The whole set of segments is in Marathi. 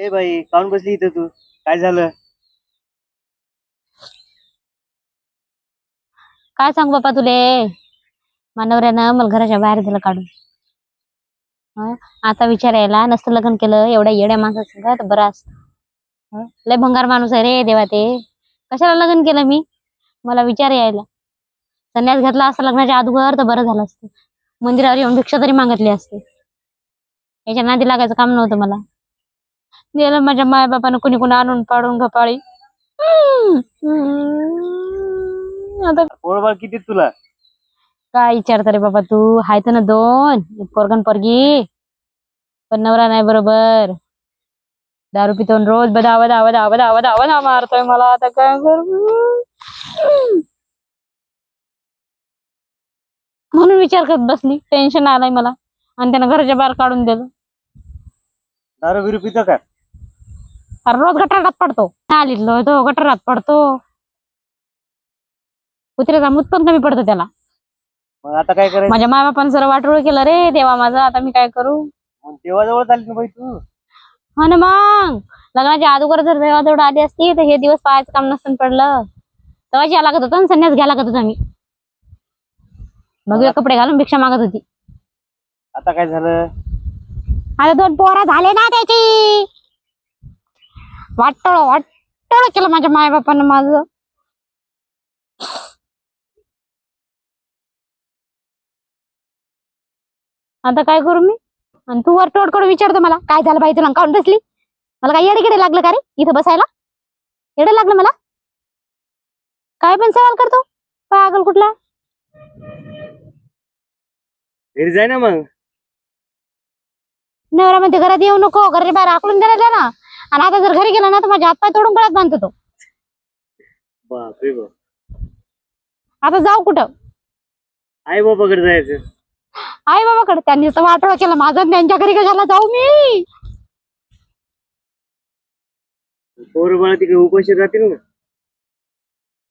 ए बाई काऊन बसली इथं तू? काय झालं? काय सांगू बापा तुले? मानवऱ्यानं मला घराच्या बाहेर दिलं काढून. हं? आता विचार यायला नसतं लग्न केलं एवढ्या येड्या माणसाचं तर बरं असतं. हं? लय भंगार माणूस आहे रे देवा ते. कशाला लग्न केलं मी? मला विचार यायला. संन्यास घेतला असता लग्नाच्या अगोदर तर बरं झालं असतं. मंदिरावर येऊन भिक्षा तरी मागितली असते. याच्या नादी लागायचं काम नव्हतं मला. दिलं माझ्या मायबापानं कुणी कुणी आणून पाडून घपाळी. आता पोळबाळ किती तुला? काय विचारता रे बाबा तू? हाय तर ना दोन. एक पोरगण पोरगी. पण नवरा नाही बरोबर. दारू पितो आणि रोज बदा बदा बदा बदा बदा बदा मारतोय मला. आता काय करू? म्हणून विचार करत बसली. टेन्शन आलंय मला. आणि त्यानं घराच्या बाहेर काढून दिलं. दारू बिरू पितो का? अरे रोज गटारात पडतो. आली तो गटारात पडतो. कुत्र्याचा मूत पण कमी पडतो त्याला. मग आता काय करायचं? माझ्या मायबापानं जरा वाटोळ केलं रे देवा माझा आता मी काय करू? मग देवाजवळ चालली ना बाई तू. हो ना मग. लग्नाच्या अगोदर जर देवाजवळ आली असती तर हे दिवस पाहायचं काम नसतं पडलं. तेव्हाच या लागत होतं आणि संन्यास घ्या लागत होता मी. मग कपडे घालून भिक्षा मागत होती. आता काय झालं? आता दोन पोरा झाले ना त्याची. वाटोळ वाटोळ केलं माझ्या मायबापानं माझं. आता काय करू मी? आणि तू वर करून विचारतो मला. काय झालं बाई तुला? काऊन बसली? मला काय येडे लागलं का रे? इथं बसायला? येडे लागलं मला? काय पण सवाल करतो? पागल कुठला? घरी जाय ना मग. नवरा म्हणते घरात येऊ नको. घराच्या बाहेर आकलून द्यायला ना. आणि आता जर घरी गेला ना तर माझ्या हातपाय तोडून गळ्यात बांधतो तो. बापरे बाप. आता जाऊ कुठं? आई बाबाकडे जायचं. आई बाबाकडे. त्यांनी तर वाटोळा केला. माझा आणि त्यांच्या घरी कशाला जाऊ मी? पोर बाळा तिकडे उपाशी राहतील ना.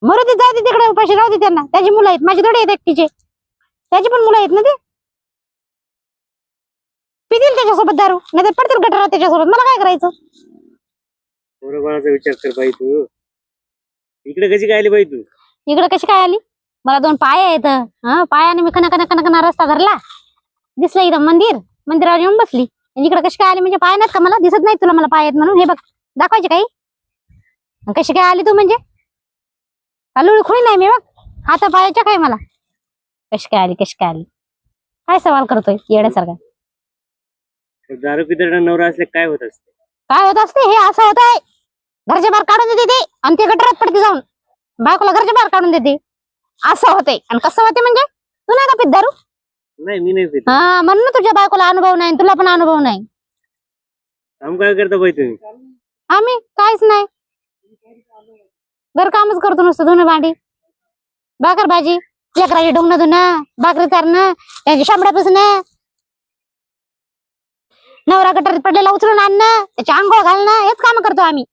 मरू दे जाऊ दे तिकडे उपाशी राहू दे त्यांना. त्याची मुलं आहेत. माझी थोडी आहेत एकटीचे. त्याची पण मुलं आहेत ना ते? पितील त्याच्यासोबत दारू. नाही तर पडतील गटारात त्याच्यासोबत. मला काय करायचं? पोर बाळाचा विचार कर बाई तू? इकडे कशी काय आली बाई तू? इकडे कशी काय आली? मला दोन पाय आहेत. हा पायाने मी कना कना कना कना रस्ता धरला. दिसलं इथं मंदिर मंदिरावर येऊन बसली. आणि इकडे कशी काय आली? म्हणजे पाय नाहीत का मला? दिसत नाही तुला मला पाय आहेत म्हणून. हे बघ दाखवायचे काही? कशी काय आली तू म्हणजे? लुळी खुळी नाही मी बघ. हाता पायाच्या काय मला? कशी काय आली कशी काय आली? काय सवाल करतोय येड्यासारखा? दारू पितळा नवरा असले काय होत असते? काय होत असते? हे असं होत आहे. घरच्या बाहेर काढून देते ते आणि ते गटरात पडते जाऊन. बायकोला घरच्या बाहेर काढून देते. असं होते आणि कसं होते म्हणजे? तू नाही का पित दारू? नाही मी नाही पित. हा म्हणून ना तुझ्या बायकोला अनुभव नाही तुला पण अनुभव नाही. काम काय करता बाई तुम्ही? आम्ही काहीच नाही. घर कामच करतो नुसतं धुणं भांडी. भाकर भाजी लेकराची ढोंगणं धुणं भाकरी चारणं त्यांची शांबड्या पुसणं. नवरा गटारीत पडलेला उचलून आणणं त्याची आंघोळ घालणं हेच काम करतो आम्ही.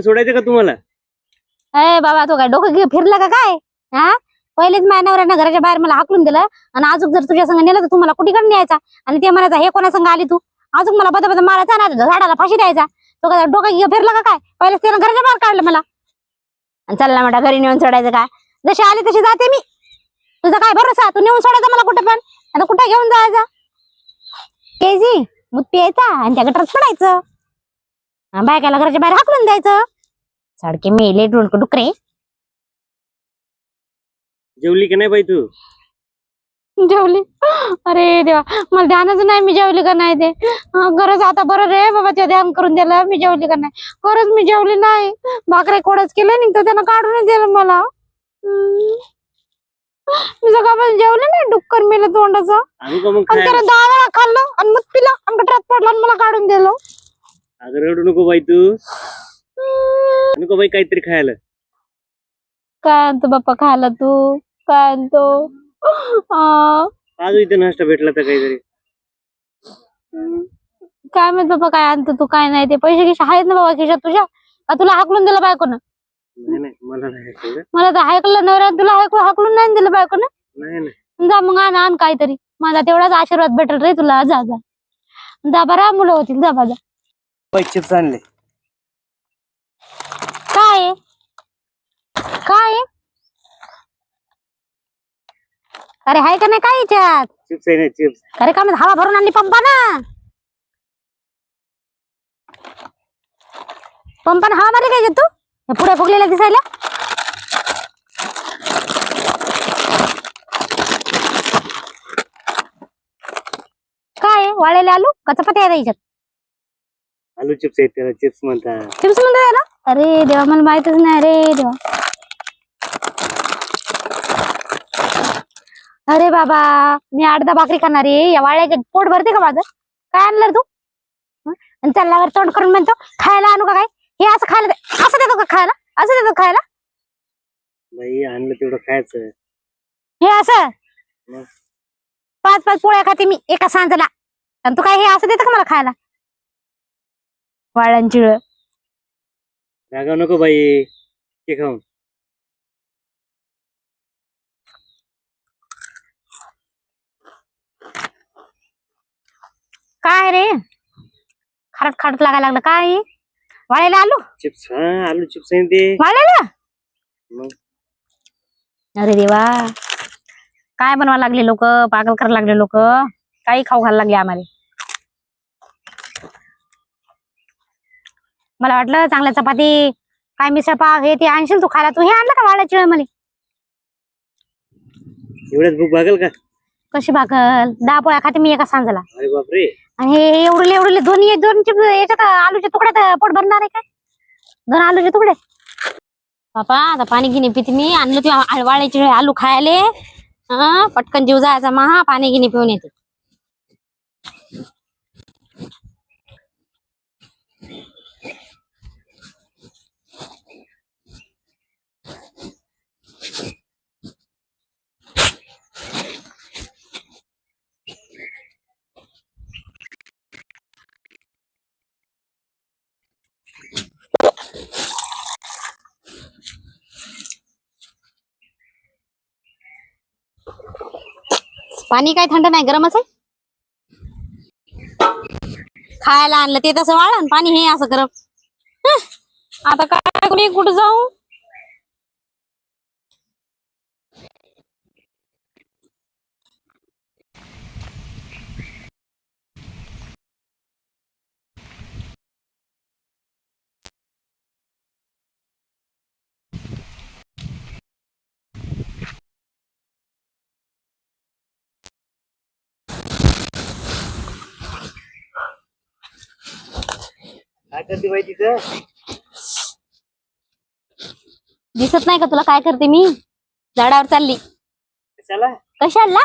सोडायचं का तुम्हाला? अय बाबा तो काय डोकं घे फिरलं का काय? हा? पहिलेच माझ्या नवऱ्यानं घराच्या बाहेर मला हाकलून दिलं आणि अजून जर तुझ्या संग नेलं तर तुम्हाला कुठीकडे न्यायचा? आणि ते म्हणायचा हे कोणा संग आली तू? अजून मला बदा बदा मारायचा ना झाडाला फाशी द्यायचा. तो काय डोकं घे फिरलं का काय? पहिलेच त्यानं घराच्या बाहेर काढलं मला. आणि चालला म्हणा घरी नेऊन सोडायचं का? जशी आली तशी जाते मी. तुझा काय भरोसा? तू नेऊन सोडायचा मला कुठे पण. आता कुठे घेऊन जायचं? केजी मूत प्यायचा आणि त्या गटारात पडायचं. बायकाला घराच्या बाहेर हाकलून द्यायचं. साडके मेले डोलक डुकरे. जेवली की नाही बाई तू? जेवली? अरे देवा मला ध्यानच नाही मी जेवली का नाही ते. खरंच आता बरं रे बाबा ते ध्यान करून दिलं मी जेवली का नाही. खरंच मी जेवली नाही. भाकरे कोडच केले नाही तर त्यानं काढूनच दिलं मला. मी सकाळपासून जेवले नाही डुक्कर मेलं तोंडाचं. आणू का मग आणि खायला त्यानं दहा वेळा खाल्लं आणि मग पिला आणि गटरात पडला आणि मला काढून दिलं. अगं रडू नको बाई तू. आणू का बाई काहीतरी खायला. काय आणतो बाप्पा खायला तू काय आणतो आज इथे नाश्ता भेटला तर काहीतरी. काय माहीत बाबा काय आणतो तू काय नाही ते. पैसे गिशे आहेत ना बाबा खिशात तुझ्या? का तुला हाकलून दिलं बायकोनं? नाही नाही मला नाही खायचं. मला तर ऐकलं नवऱ्या तुला हाकलून हाकलून नाही दिलं बायकोनं? नाही नाही. जा मग आण आण काहीतरी. माझा तेवढाच आशीर्वाद भेटेल रे तुला. जा जा. जा बरा मुलं होतील. जा बा बाई चिप्स आणले काय आहे? काय आहे? अरे हाय का नाही? काय याच्यात? चिप्स आहे ना चिप्स. अरे का हवा भरून आणली पंपानं? पंपानं हवा मारली काय तू? पुढे फुगलेला दिसायला? काय? वाळलेले आलू? का चपाती आहे याच्यात? आलू चिप्स आहेत त्याला चिप्स म्हणतात. चिप्स म्हणतो याला? अरे देवा मला माहितच नाही. रे देवा. अरे बाबा मी अर्धा भाकरी खाणार आहे. या वाळ्याचे पोट भरते का माझं? काय आणलं तू? आणि चालल्यावर तोंड करून म्हणतो खायला आणू का काय? हे असं खायला दे- असं देतो का खायला? असं देतो का खायला? बाई आणलं तेवढं खायचं. हे असं? मग? पाच पाच पोळ्या खाते मी एका सांजला. आणि तू काय हे असं देतं का मला खायला? वाळ्यांची रागाव नको बाई ते खाऊन. काय रे? खारट खारट लागायला लागलं. काय? हे? वाळायला आलू. चिप्स हा आलू चिप्स आहे ते. मग? अरे देवा. काय बनवा लागले लोक? पागल करायला लागले लोक. काही खाऊ घालायला लागले आम्हाला. मला वाटलं चांगल्या चपाती काय मिसळ पाव हे ते आणशील तू खायला. तू हे आणलं का वाळ्याची मला एवढ्याच भूक भागल का? कशी भाकल दहा पोळ्या खाते मी एका सांजाला. अरे बापरे. आणि हे एवढे एवढले एवढले दोन याच्यात आलूच्या तुकड्यात पोट भरणार आहे काय? दोन आलूचे तुकडे. बापा आता पाणी गिनी पिते मी. आणलं ते वाळ्याचे आलू खायले. हा पटकन जीव जायचा महा पाणी गिनी पिऊन येते. पाणी काय थंड नाही गरमच आहे? खायला आणलं ते तसं वाळ पाणी हे असं गरम. आता काय कुणी कुठं जाऊ? काय करते बाई तिथं? दिसत नाही का तुला? काय करते मी? झाडावर चालली. कशाला? कशाला?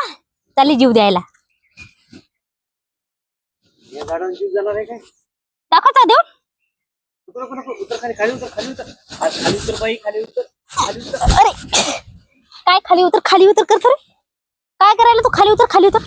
चालली जीव द्यायला. या झाडावर जीव जाणार आहे काय? दाखवता देऊ नको नको नको. उतर खाली खाली उतर खाली उतर. आ, खाली उतर बाई खाली उतर खाली उतर. अरे! काय खाली उतर खाली उतर करतो रे काय करायला तू? खाली उतर खाली उतर.